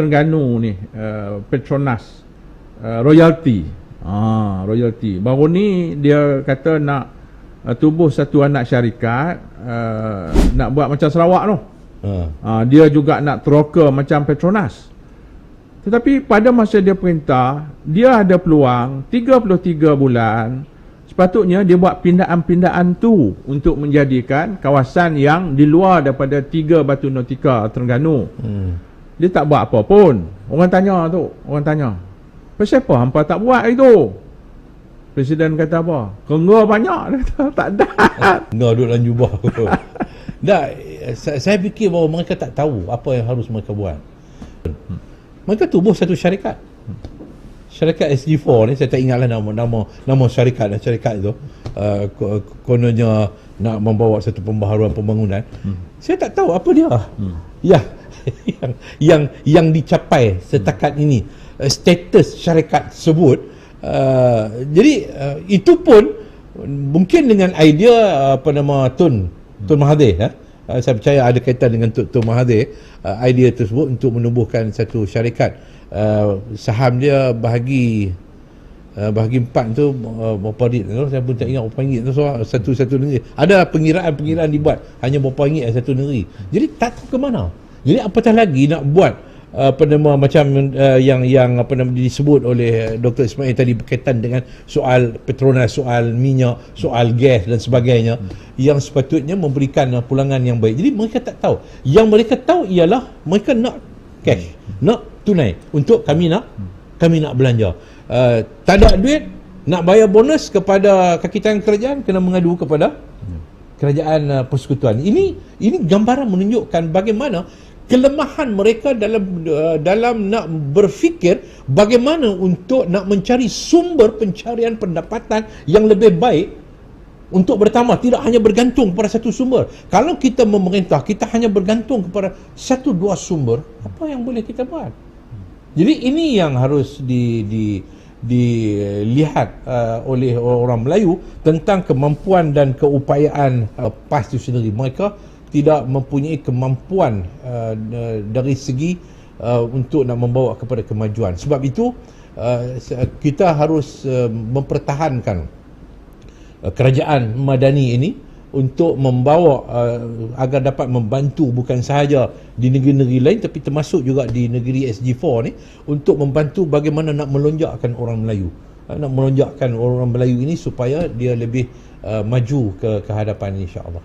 Terengganu ni uh, Petronas uh, royalty. Ah, royalty. Baru ni dia kata nak uh, tubuh satu anak syarikat uh, nak buat macam Sarawak tu. Ha. Uh, dia juga nak teroka macam Petronas. Tetapi pada masa dia perintah, dia ada peluang 33 bulan sepatutnya dia buat pindaan-pindaan tu untuk menjadikan kawasan yang di luar daripada tiga batu nautika Terengganu. Hmm. Dia tak buat apa pun. Orang tanya tu, orang tanya. Pasal apa hampa tak buat itu? Presiden kata apa? Kengga banyak dia kata tak ada. Enggak duduk dalam jubah. tak, saya, fikir bahawa mereka tak tahu apa yang harus mereka buat. Mereka tubuh satu syarikat. Syarikat SG4 ni saya tak ingatlah nama nama nama syarikat dan syarikat itu uh, ko- kononnya nak membawa satu pembaharuan pembangunan. Hmm. Saya tak tahu apa dia. Hmm. Ya, yang yang yang dicapai setakat ini. Uh, status syarikat tersebut uh, jadi uh, itu pun mungkin dengan idea uh, apa nama Tun Tun Mahathir ya. Uh, saya percaya ada kaitan dengan Tun, Tun Mahathir uh, idea tersebut untuk menumbuhkan satu syarikat. Uh, saham dia bahagi uh, bahagi empat tu uh, berapa ringgit tu saya pun tak ingat berapa ringgit tu so, satu satu negeri. Ada pengiraan-pengiraan dibuat hanya berapa ringgit satu negeri. Jadi tak tahu ke mana jadi apatah lagi nak buat uh, apa nama macam uh, yang yang apa nama disebut oleh Dr. Ismail tadi berkaitan dengan soal Petronas, soal minyak, soal gas dan sebagainya hmm. yang sepatutnya memberikan uh, pulangan yang baik. Jadi mereka tak tahu. Yang mereka tahu ialah mereka nak cash, hmm. nak tunai untuk kami nak hmm. kami nak belanja. Uh, tak ada duit nak bayar bonus kepada kaki tangan kerajaan kena mengadu kepada hmm. kerajaan uh, persekutuan. Ini ini gambaran menunjukkan bagaimana kelemahan mereka dalam uh, dalam nak berfikir bagaimana untuk nak mencari sumber pencarian pendapatan yang lebih baik untuk bertambah tidak hanya bergantung kepada satu sumber. Kalau kita memerintah kita hanya bergantung kepada satu dua sumber apa yang boleh kita buat? Jadi ini yang harus di di dilihat uh, oleh orang Melayu tentang kemampuan dan keupayaan uh, PAS itu sendiri mereka tidak mempunyai kemampuan uh, dari segi uh, untuk nak membawa kepada kemajuan. Sebab itu uh, kita harus uh, mempertahankan uh, kerajaan madani ini untuk membawa uh, agar dapat membantu bukan sahaja di negeri-negeri lain tapi termasuk juga di negeri SG4 ni untuk membantu bagaimana nak melonjakkan orang Melayu uh, nak melonjakkan orang Melayu ini supaya dia lebih uh, maju ke ke hadapan insya-Allah.